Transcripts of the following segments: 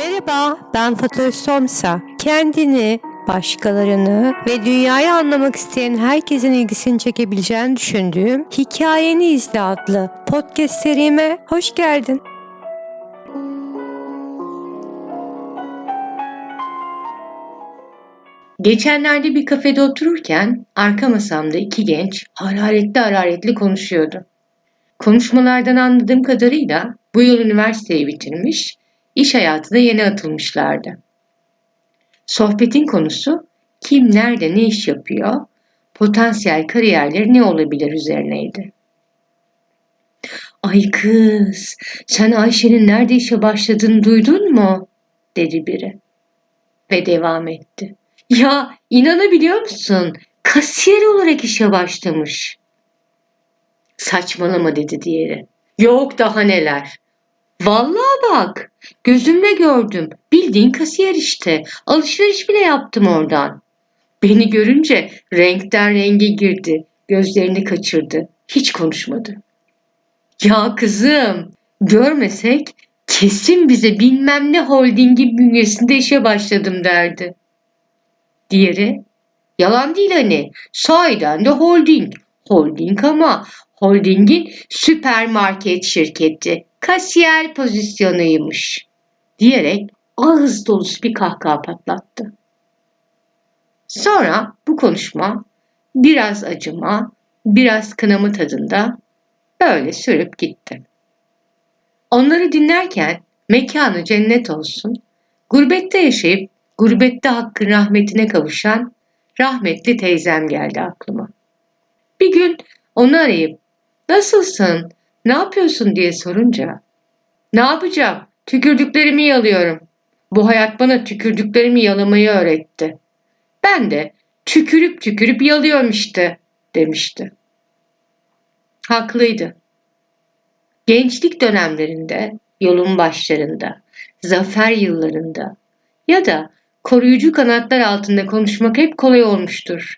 Merhaba, ben Fatoş Somsa. Kendini, başkalarını ve dünyayı anlamak isteyen herkesin ilgisini çekebileceğini düşündüğüm Hikayeni İzle adlı podcast serime hoş geldin. Geçenlerde bir kafede otururken arka masamda iki genç hararetli hararetli konuşuyordu. Konuşmalardan anladığım kadarıyla bu yıl üniversiteyi bitirmiş, iş hayatına yeni atılmışlardı. Sohbetin konusu kim nerede ne iş yapıyor, potansiyel kariyerleri ne olabilir üzerineydi. Ay kız, sen Ayşe'nin nerede işe başladığını duydun mu? dedi biri. Ve devam etti. Ya inanabiliyor musun? Kasiyer olarak işe başlamış. Saçmalama dedi diğeri. Yok daha neler. Vallahi bak gözümle gördüm. Bildiğin kasiyer işte. Alışveriş bile yaptım oradan. Beni görünce renkten renge girdi. Gözlerini kaçırdı. Hiç konuşmadı. Ya kızım görmesek kesin bize bilmem ne holdingin bünyesinde işe başladım derdi. Diğeri yalan değil hani sahiden de holding. Holding ama holdingin süpermarket şirketi kasiyer pozisyonuymuş diyerek ağız dolusu bir kahkaha patlattı. Sonra bu konuşma biraz acıma, biraz kınama tadında böyle sürüp gitti. Onları dinlerken mekanı cennet olsun, gurbette yaşayıp gurbette hakkın rahmetine kavuşan rahmetli teyzem geldi aklıma. Bir gün onu arayıp nasılsın, ne yapıyorsun diye sorunca ne yapacağım, tükürdüklerimi yalıyorum. Bu hayat bana tükürdüklerimi yalamayı öğretti. Ben de tükürüp tükürüp yalıyorum işte demişti. Haklıydı. Gençlik dönemlerinde, yolun başlarında, zafer yıllarında ya da koruyucu kanatlar altında konuşmak hep kolay olmuştur.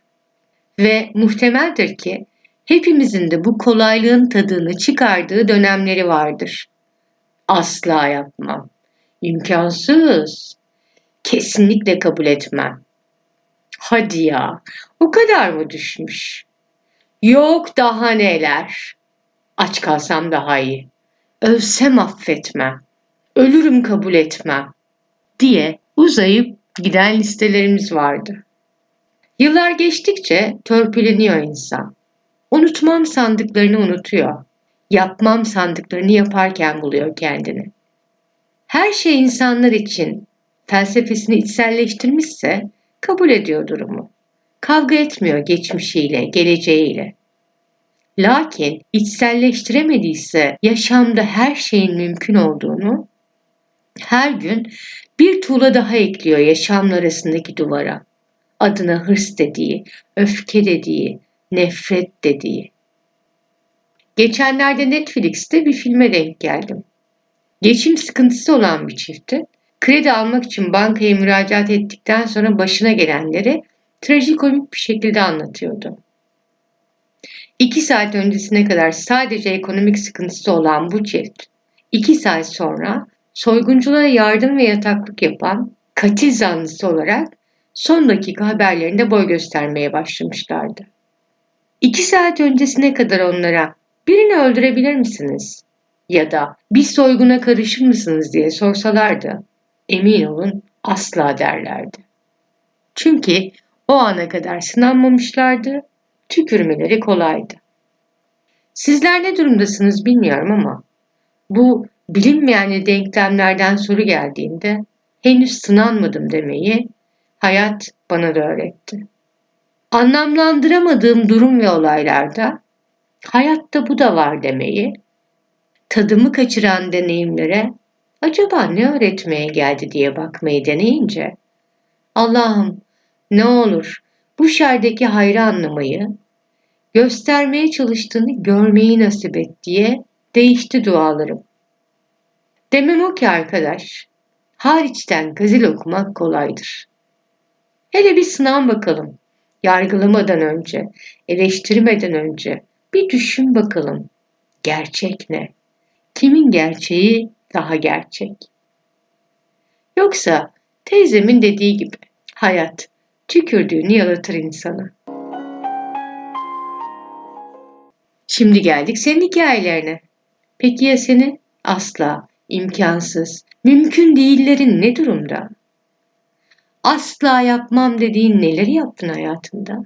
Ve muhtemeldir ki hepimizin de bu kolaylığın tadını çıkardığı dönemleri vardır. Asla yapmam. İmkansız. Kesinlikle kabul etmem. Hadi ya, o kadar mı düşmüş? Yok daha neler. Aç kalsam daha iyi. Ölsem affetmem. Ölürüm kabul etmem. Diye uzayıp giden listelerimiz vardı. Yıllar geçtikçe törpüleniyor insan. Unutmam sandıklarını unutuyor. Yapmam sandıklarını yaparken buluyor kendini. Her şey insanlar için felsefesini içselleştirmişse kabul ediyor durumu. Kavga etmiyor geçmişiyle, geleceğiyle. Lakin içselleştiremediyse yaşamda her şeyin mümkün olduğunu her gün bir tuğla daha ekliyor yaşamla arasındaki duvara. Adına hırs dediği, öfke dediği, nefret dediği. Geçenlerde Netflix'te bir filme denk geldim. Geçim sıkıntısı olan bir çiftin kredi almak için bankaya müracaat ettikten sonra başına gelenleri trajikomik bir şekilde anlatıyordu. İki saat öncesine kadar sadece ekonomik sıkıntısı olan bu çift, iki saat sonra soygunculara yardım ve yataklık yapan katil zanlısı olarak son dakika haberlerinde boy göstermeye başlamışlardı. İki saat öncesine kadar onlara birini öldürebilir misiniz? Ya da bir soyguna karışır mısınız diye sorsalardı emin olun asla derlerdi. Çünkü o ana kadar sınanmamışlardı, tükürmeleri kolaydı. Sizler ne durumdasınız bilmiyorum ama bu bilinmeyen denklemlerden soru geldiğinde henüz sınanmadım demeyi hayat bana da öğretti. Anlamlandıramadığım durum ve olaylarda hayatta bu da var demeyi, tadımı kaçıran deneyimlere acaba ne öğretmeye geldi diye bakmayı deneyince Allah'ım ne olur bu şerdeki hayrı anlamayı, göstermeye çalıştığını görmeyi nasip et diye değişti dualarım. Demem o ki arkadaş, hariçten gazil okumak kolaydır. Hele bir sınav bakalım. Yargılamadan önce, eleştirmeden önce bir düşün bakalım. Gerçek ne? Kimin gerçeği daha gerçek? Yoksa teyzemin dediği gibi hayat tükürdüğünü yalatır insanı. Şimdi geldik senin hikayelerine. Peki ya senin? Asla, imkansız, mümkün değillerin ne durumda? Asla yapmam dediğin neleri yaptın hayatında?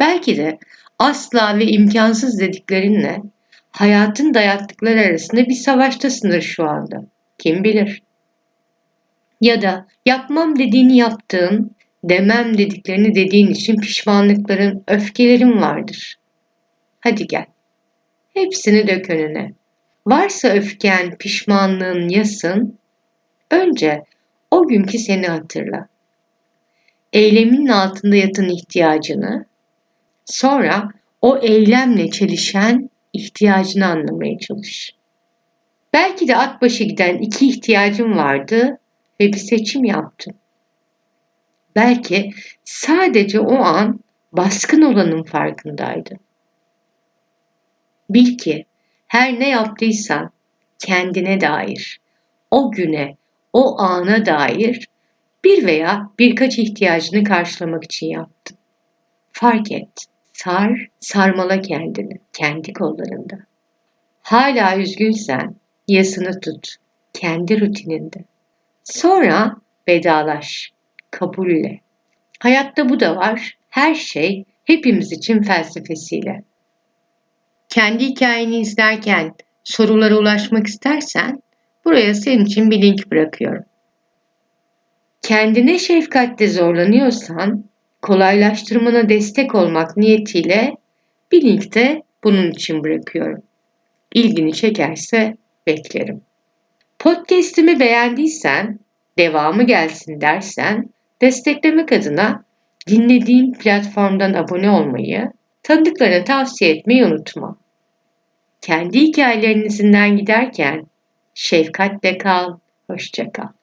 Belki de asla ve imkansız dediklerinle hayatın dayattıkları arasında bir savaştasındır şu anda. Kim bilir? Ya da yapmam dediğini yaptığın, demem dediklerini dediğin için pişmanlıkların, öfkelerin vardır. Hadi gel. Hepsini dök önüne. Varsa öfken, pişmanlığın, yasın, önce o günkü seni hatırla. Eyleminin altında yatan ihtiyacını, sonra o eylemle çelişen ihtiyacını anlamaya çalış. Belki de at başı giden iki ihtiyacın vardı ve bir seçim yaptın. Belki sadece o an baskın olanın farkındaydın. Bil ki her ne yaptıysan kendine dair, o güne, o ana dair bir veya birkaç ihtiyacını karşılamak için yaptın. Fark et, sar, sarmala kendini, kendi kollarında. Hala üzgünsen yasını tut, kendi rutininde. Sonra vedalaş, kabulle. Hayatta bu da var. Her şey hepimiz için felsefesiyle. Kendi hikayeni izlerken sorulara ulaşmak istersen buraya senin için bir link bırakıyorum. Kendine şefkatte zorlanıyorsan kolaylaştırmana destek olmak niyetiyle bir link de bunun için bırakıyorum. İlgini çekerse beklerim. Podcast'imi beğendiysen, devamı gelsin dersen desteklemek adına dinlediğin platformdan abone olmayı, tanıdıklarına tavsiye etmeyi unutma. Kendi hikayelerinizden giderken şefkatle kal, hoşça kal.